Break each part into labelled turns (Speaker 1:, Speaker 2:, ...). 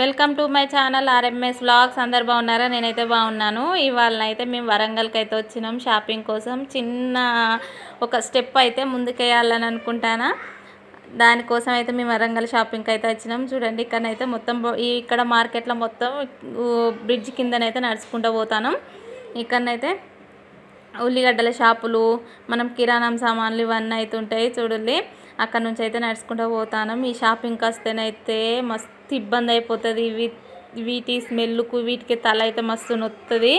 Speaker 1: Welcome to my channel RMS blogs అందరు బాగున్నారా? నేనైతే బాగున్నాను. ఇవాళనైతే మేము వరంగల్కి అయితే వచ్చినాం షాపింగ్ కోసం. చిన్న ఒక స్టెప్ అయితే ముందుకేయాలని అనుకుంటానా? దానికోసం అయితే మేము వరంగల్ షాపింగ్కి అయితే వచ్చినాం. చూడండి ఇక్కడనైతే మొత్తం ఇక్కడ మార్కెట్లో మొత్తం బ్రిడ్జ్ కిందనైతే నడుచుకుంటూ పోతాను. ఇక్కడనైతే ఉల్లిగడ్డల షాపులు మనం కిరాణం సామాన్లు ఇవన్నీ అయితే ఉంటాయి చూడండి. అక్కడ నుంచి అయితే నడుచుకుంటూ పోతాను. ఈ షాపింగ్కి వస్తేనైతే మస్తు ఇబ్బంది అయిపోతుంది. వీటి స్మెల్కు వీటికి తల అయితే మస్తు నొస్తుంది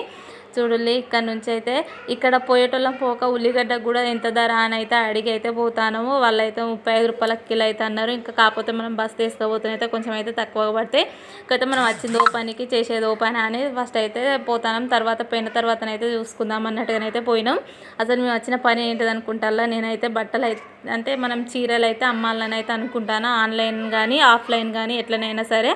Speaker 1: చూడండి ఇక్కడ నుంచి అయితే ఇక్కడ పోయేటోళ్ళం పోక ఉల్లిగడ్డ కూడా ఎంత ధర అని అయితే అడిగి అయితే పోతాను వాళ్ళైతే ముప్పై ఐదు రూపాయల కిలో అయితే అన్నారు. ఇంకా కాకపోతే మనం బస్ తీసుకుపోతే అయితే కొంచెం అయితే తక్కువ పడితే కాకపోతే మనం వచ్చింది ఓ పనికి చేసేది ఓ పని అని ఫస్ట్ అయితే పోతాం తర్వాత పోయిన తర్వాతనైతే చూసుకుందాం అన్నట్టుగానైతే పోయినాం. అసలు మేము వచ్చిన పని ఏంటిది అనుకుంటారా నేనైతే బట్టలు అయితే అంటే మనం చీరలు అయితే అమ్మాలని అయితే అనుకుంటాను? ఆన్లైన్ కానీ ఆఫ్లైన్ కానీ ఎట్లనైనా సరే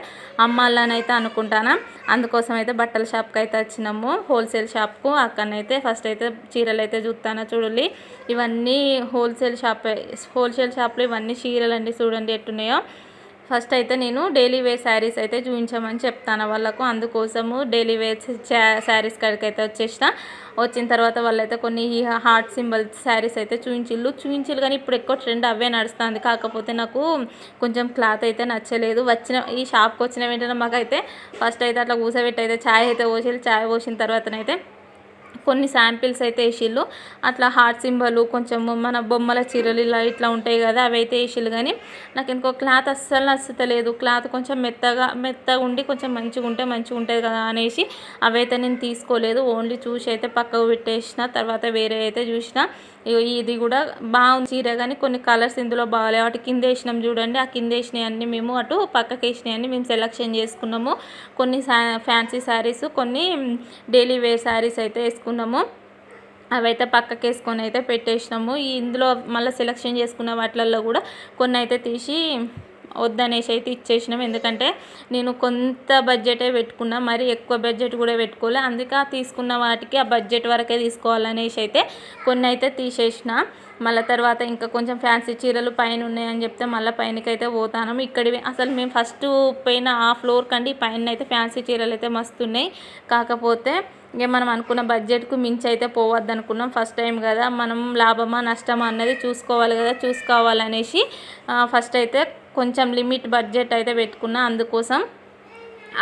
Speaker 1: అమ్మాలని అయితే అనుకుంటాను? అందుకోసం అయితే బట్టల షాప్కి అయితే వచ్చినాము. హోల్సేల్ షాప్కు అక్కడనైతే ఫస్ట్ అయితే చీరలు అయితే చూస్తాను చూడండి. ఇవన్నీ హోల్సేల్ షాప్ హోల్సేల్ షాప్లో ఇవన్నీ చీరలు అండి చూడండి ఎట్టున్నాయో. ఫస్ట్ అయితే నేను డైలీ వేర్ శారీస్ అయితే చూపించమని చెప్తాను వాళ్ళకు. అందుకోసము డైలీ వేర్ శారీస్ కాడికి అయితే వచ్చేసిన. వచ్చిన తర్వాత వాళ్ళైతే కొన్ని హార్ట్ సింబల్ శారీస్ అయితే చూపించిల్లు చూపించిల్లు కానీ ఇప్పుడు ఎక్కువ ట్రెండ్ అవే నడుస్తుంది. కాకపోతే నాకు కొంచెం క్లాత్ అయితే నచ్చలేదు. వచ్చిన ఈ షాప్కి వచ్చిన వెంటనే మాకైతే ఫస్ట్ అయితే అట్లా కూసబెట్టి అయితే ఛాయ్ అయితే పోసి ఛాయ్ పోసిన తర్వాతనైతే కొన్ని శాంపిల్స్ అయితే వేసిళ్ళు. అట్లా హార్ట్ సింబల్ కొంచెం మన బొమ్మల చీరలు ఇలా ఇట్లా ఉంటాయి కదా అవి అయితే వేసిళ్ళు కానీ నాకు ఇంకో క్లాత్ అస్సలు నచ్చలేదు క్లాత్ కొంచెం మెత్తగా మెత్తగా ఉండి కొంచెం మంచిగా ఉంటే మంచిగా ఉంటుంది కదా అనేసి అవైతే నేను తీసుకోలేదు. ఓన్లీ చూసి అయితే పక్కకు పెట్టేసిన తర్వాత వేరే అయితే చూసిన. ఇది కూడా బాగుంది చీర కానీ కొన్ని కలర్స్ ఇందులో బాగాలేవు. వాటి కింద వేసినాం చూడండి ఆ కింద వేసినవి మేము అటు పక్కకి వేసినవి అన్ని మేము సెలెక్షన్ చేసుకున్నాము. కొన్ని ఫ్యాన్సీ శారీస్ కొన్ని డైలీ వేర్ శారీస్ అయితే వేసుకున్నాము. అవైతే పక్కకి వేసుకొని అయితే పెట్టేసినాము. ఈ ఇందులో మళ్ళీ సెలెక్షన్ చేసుకున్న వాటిలలో కూడా కొన్ని అయితే తీసి వద్దనేసి అయితే ఇచ్చేసినాం ఎందుకంటే నేను కొంత బడ్జెటే పెట్టుకున్నా మరి ఎక్కువ బడ్జెట్ కూడా పెట్టుకోలే. అందుకే తీసుకున్న వాటికి ఆ బడ్జెట్ వరకే తీసుకోవాలనేసి అయితే కొన్ని అయితే తీసేసిన. మళ్ళీ తర్వాత ఇంకా కొంచెం ఫ్యాన్సీ చీరలు పైన ఉన్నాయని చెప్తే మళ్ళీ పైనకైతే పోతాను. ఇక్కడివి అసలు మేము ఫస్ట్ పోయిన ఆ ఫ్లోర్ కండి పైన అయితే ఫ్యాన్సీ చీరలు అయితే మస్తున్నాయి కాకపోతే ఇక మనం అనుకున్న బడ్జెట్కు మించి అయితే పోవద్దు అనుకున్నాం ఫస్ట్ టైం కదా. మనం లాభమా నష్టమా అన్నది చూసుకోవాలి కదా చూసుకోవాలనేసి ఫస్ట్ అయితే కొంచెం లిమిట్ బడ్జెట్ అయితే పెట్టుకున్నా. అందుకోసం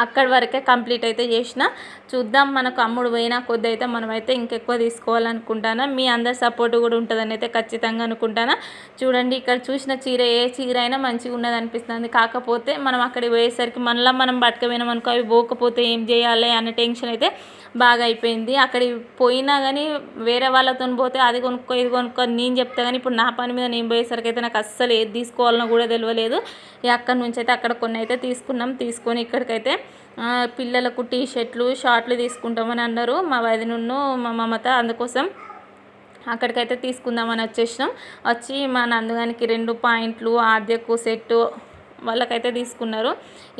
Speaker 1: అక్కడి వరకే కంప్లీట్ అయితే చేసిన. చూద్దాం మనకు అమ్ముడు పోయినా కొద్ది అయితే మనమైతే ఇంకెక్కువ తీసుకోవాలనుకుంటానా. మీ అందరి సపోర్ట్ కూడా ఉంటుందని అయితే ఖచ్చితంగా అనుకుంటానా. చూడండి ఇక్కడ చూసిన చీర ఏ చీర అయినా మంచిగా ఉన్నది అనిపిస్తుంది. కాకపోతే మనం అక్కడికి పోయేసరికి మళ్ళీ మనం పట్టుకపోయినాం అనుకో అవి పోకపోతే ఏం చేయాలి అనే టెన్షన్ అయితే బాగా అయిపోయింది అక్కడికి పోయినా కానీ వేరే వాళ్ళతో పోతే అది కొనుక్కో ఇది కొనుక్కో నేను చెప్తా కానీ ఇప్పుడు నా పని మీద నేను పోయేసరికి అయితే నాకు అస్సలు ఏది తీసుకోవాలనో కూడా తెలియలేదు అక్కడి అక్కడ నుంచి అయితే అక్కడ కొన్ని అయితే తీసుకున్నాం. తీసుకొని ఇక్కడికైతే పిల్లలకు టీ షర్ట్లు షార్ట్లు తీసుకుంటామని అన్నారు. మా వదినున్ను మా మమత అందుకోసం అక్కడికైతే తీసుకుందామని వచ్చేసినాం. వచ్చి మా నందుగానికి రెండు పాయింట్లు ఆద్యకు సెట్టు వాళ్ళకైతే తీసుకున్నారు.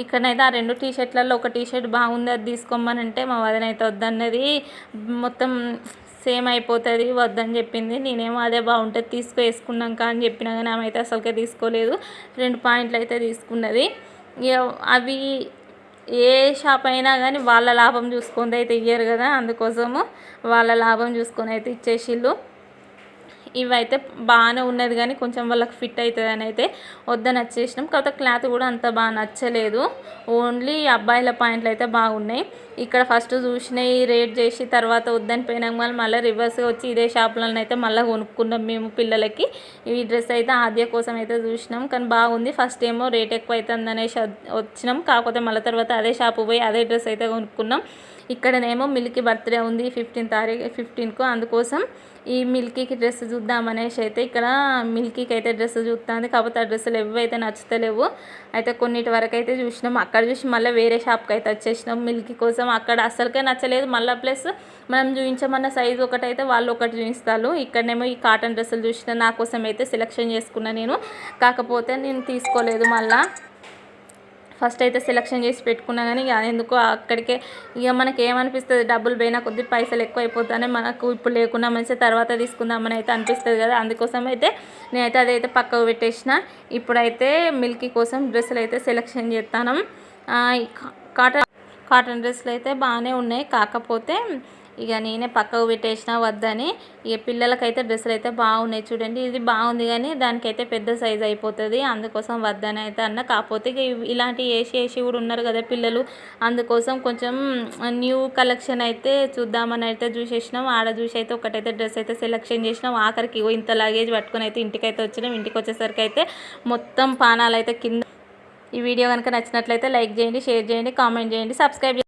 Speaker 1: ఇక్కడనైతే ఆ రెండు టీ షర్ట్లలో ఒక టీ షర్ట్ బాగుంది అది తీసుకోమని అంటే మా వదిన అయితే వద్దన్నది. మొత్తం సేమ్ అయిపోతుంది వద్దని చెప్పింది. నేనేమో అదే బాగుంటుంది తీసుకు వేసుకున్నాక అని చెప్పినా కానీ ఆమె అయితే అసలుకే తీసుకోలేదు. రెండు పాయింట్లు అయితే తీసుకున్నది. ఇక అవి ఏ షాప్ అయినా కానీ వాళ్ళ లాభం చూసుకొని అయితే ఇయ్యరు కదా అందుకోసము వాళ్ళ లాభం చూసుకొని అయితే ఇచ్చేసిళ్ళు. ఇవైతే బాగానే ఉన్నది కానీ కొంచెం వాళ్ళకి ఫిట్ అవుతుంది అని అయితే వద్దని వచ్చేసినాం. కాకపోతే క్లాత్ కూడా అంత బాగా నచ్చలేదు. ఓన్లీ అబ్బాయిల పాయింట్లు అయితే బాగున్నాయి. ఇక్కడ ఫస్ట్ చూసినవి రేట్ చేసి తర్వాత వద్దని పోయినాం కానీ మళ్ళీ రివర్స్గా వచ్చి ఇదే షాప్లో అయితే మళ్ళీ కొనుక్కున్నాం మేము పిల్లలకి. ఈ డ్రెస్ అయితే ఆద్య కోసం అయితే చూసినాం కానీ బాగుంది. ఫస్ట్ ఏమో రేట్ ఎక్కువ అవుతుంది అనేసి వచ్చినాం. కాకపోతే మళ్ళీ తర్వాత అదే షాపు పోయి అదే డ్రెస్ అయితే కొనుక్కున్నాం. ఇక్కడనేమో మిల్కీ బర్త్డే ఉంది ఫిఫ్టీన్ తారీఖు ఫిఫ్టీన్కు. అందుకోసం ఈ మిల్కీకి డ్రెస్ చూద్దామనేసి అయితే ఇక్కడ మిల్కీకి అయితే డ్రెస్ చూస్తుంది. కాకపోతే ఆ డ్రెస్సులు ఎవైతే నచ్చుతలేవు. అయితే కొన్నిటి వరకు అయితే చూసినాం. అక్కడ చూసి మళ్ళీ వేరే షాప్కి అయితే వచ్చేసినాం. మిల్కీ కోసం అక్కడ అస్సలకే నచ్చలేదు. మళ్ళీ ప్లస్ మనం చూపించమన్న సైజు ఒకటైతే వాళ్ళు ఒకటి చూపిస్తారు. ఇక్కడనేమో ఈ కాటన్ డ్రెస్సులు చూసిన నా కోసం అయితే సెలెక్షన్ చేసుకున్నా నేను. కాకపోతే నేను తీసుకోలేదు మళ్ళీ. ఫస్ట్ అయితే సెలెక్షన్ చేసి పెట్టుకున్నా కానీ ఇక ఎందుకో అక్కడికే ఇక మనకి ఏమనిపిస్తుంది? డబ్బులు పోయినా కొద్ది పైసలు ఎక్కువ అయిపోతానే మనకు ఇప్పుడు లేకున్నా మంచి తర్వాత తీసుకుందామని అయితే అనిపిస్తుంది కదా. అందుకోసం అయితే నేనైతే అదైతే పక్కకు పెట్టేసిన. ఇప్పుడైతే మిల్కీ కోసం డ్రెస్సులు అయితే సెలెక్షన్ చేస్తాను. కాటన్ కాటన్ డ్రెస్సులు అయితే బాగానే ఉన్నాయి. కాకపోతే ఇక నేనే పక్కకు పెట్టేసిన వద్దని. ఇక పిల్లలకైతే డ్రెస్సులు అయితే బాగున్నాయి చూడండి. ఇది బాగుంది కానీ దానికైతే పెద్ద సైజ్ అయిపోతుంది. అందుకోసం వద్దని అయితే అన్న. కాకపోతే ఇక ఇలాంటి ఏసీ ఏసీ కూడా ఉన్నారు కదా పిల్లలు. అందుకోసం కొంచెం న్యూ కలెక్షన్ అయితే చూద్దామని అయితే చూసేసినాం. ఆడ చూసి అయితే ఒకటైతే డ్రెస్ అయితే సెలెక్షన్ చేసినాం. ఆఖరికి ఇంత లగేజ్ పట్టుకొని అయితే ఇంటికైతే వచ్చినాం. ఇంటికి వచ్చేసరికి అయితే మొత్తం పానాలు అయితే కింద ఈ వీడియో కనుక నచ్చినట్లయితే లైక్ చేయండి షేర్ చేయండి కామెంట్ చేయండి సబ్స్క్రైబ్